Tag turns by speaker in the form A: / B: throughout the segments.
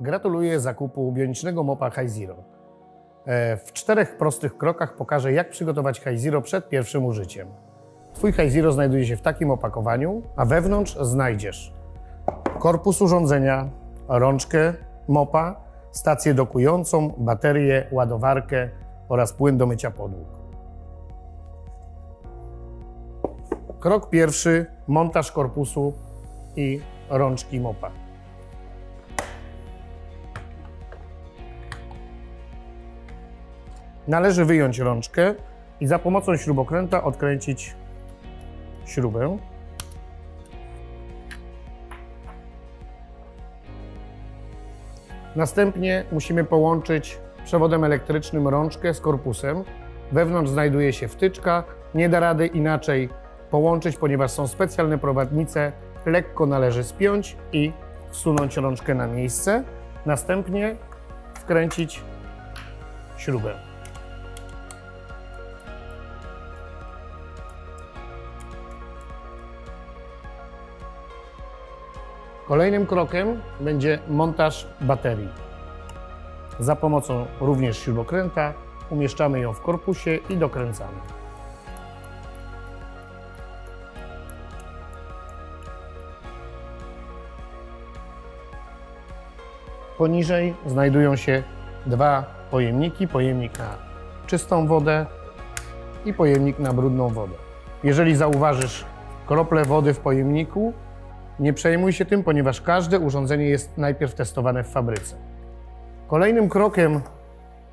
A: Gratuluję zakupu bionicznego mopa High Zero. E, W czterech prostych krokach pokażę, jak przygotować High Zero przed pierwszym użyciem. Twój High Zero znajduje się w takim opakowaniu, a wewnątrz znajdziesz korpus urządzenia, rączkę mopa, stację dokującą, baterię, ładowarkę oraz płyn do mycia podłóg. Krok pierwszy: montaż korpusu i rączki mopa. Należy wyjąć rączkę i za pomocą śrubokręta odkręcić śrubę. Następnie musimy połączyć przewodem elektrycznym rączkę z korpusem. Wewnątrz znajduje się wtyczka. Nie da rady inaczej połączyć, ponieważ są specjalne prowadnice. Lekko należy spiąć i wsunąć rączkę na miejsce. Następnie wkręcić śrubę. Kolejnym krokiem będzie montaż baterii. Za pomocą również śrubokręta umieszczamy ją w korpusie i dokręcamy. Poniżej znajdują się dwa pojemniki, pojemnik na czystą wodę i pojemnik na brudną wodę. Jeżeli zauważysz krople wody w pojemniku, nie przejmuj się tym, ponieważ każde urządzenie jest najpierw testowane w fabryce. Kolejnym krokiem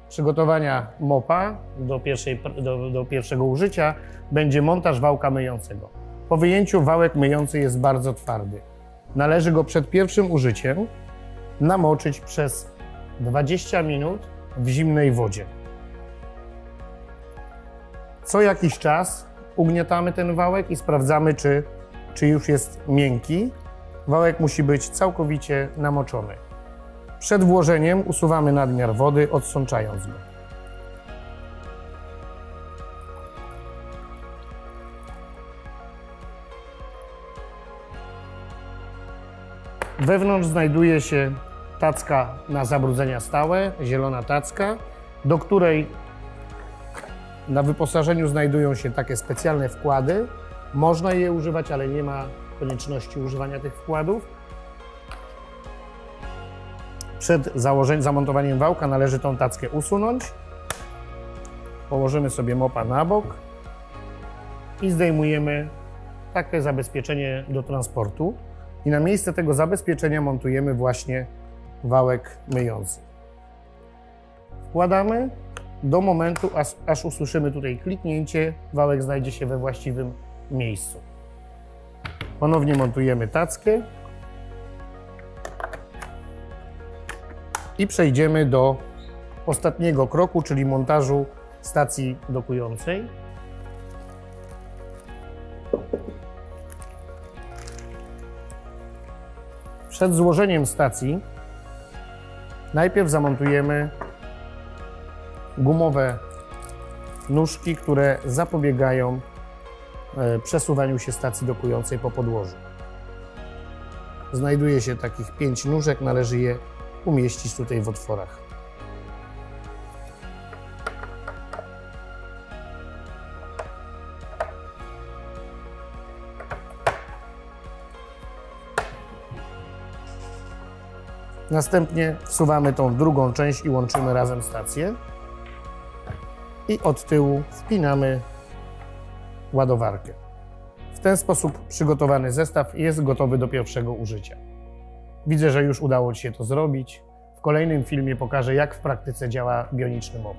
A: przygotowania mopa do, pierwszej, do, do pierwszego użycia będzie montaż wałka myjącego. Po wyjęciu wałek myjący jest bardzo twardy. Należy go przed pierwszym użyciem namoczyć przez 20 minut w zimnej wodzie. Co jakiś czas ugniatamy ten wałek i sprawdzamy, czy, czy już jest miękki. Wałek musi być całkowicie namoczony. Przed włożeniem usuwamy nadmiar wody, odsączając go. Wewnątrz znajduje się tacka na zabrudzenia stałe, zielona tacka, do której na wyposażeniu znajdują się takie specjalne wkłady. Można je używać, ale nie ma konieczności używania tych wkładów. Przed założeniem, zamontowaniem wałka należy tą tackę usunąć. Położymy sobie mopa na bok i zdejmujemy takie zabezpieczenie do transportu. I na miejsce tego zabezpieczenia montujemy właśnie wałek myjący. Wkładamy do momentu, aż, aż usłyszymy tutaj kliknięcie, wałek znajdzie się we właściwym miejscu. Ponownie montujemy tackę i przejdziemy do ostatniego kroku, czyli montażu stacji dokującej. Przed złożeniem stacji najpierw zamontujemy gumowe nóżki, które zapobiegają przesuwaniu się stacji dokującej po podłożu. Znajduje się takich pięć nóżek, należy je umieścić tutaj w otworach. Następnie wsuwamy tą drugą część i łączymy razem stację. I od tyłu wpinamy ładowarkę. W ten sposób przygotowany zestaw jest gotowy do pierwszego użycia. Widzę, że już udało Ci się to zrobić. W kolejnym filmie pokażę, jak w praktyce działa bioniczny mop.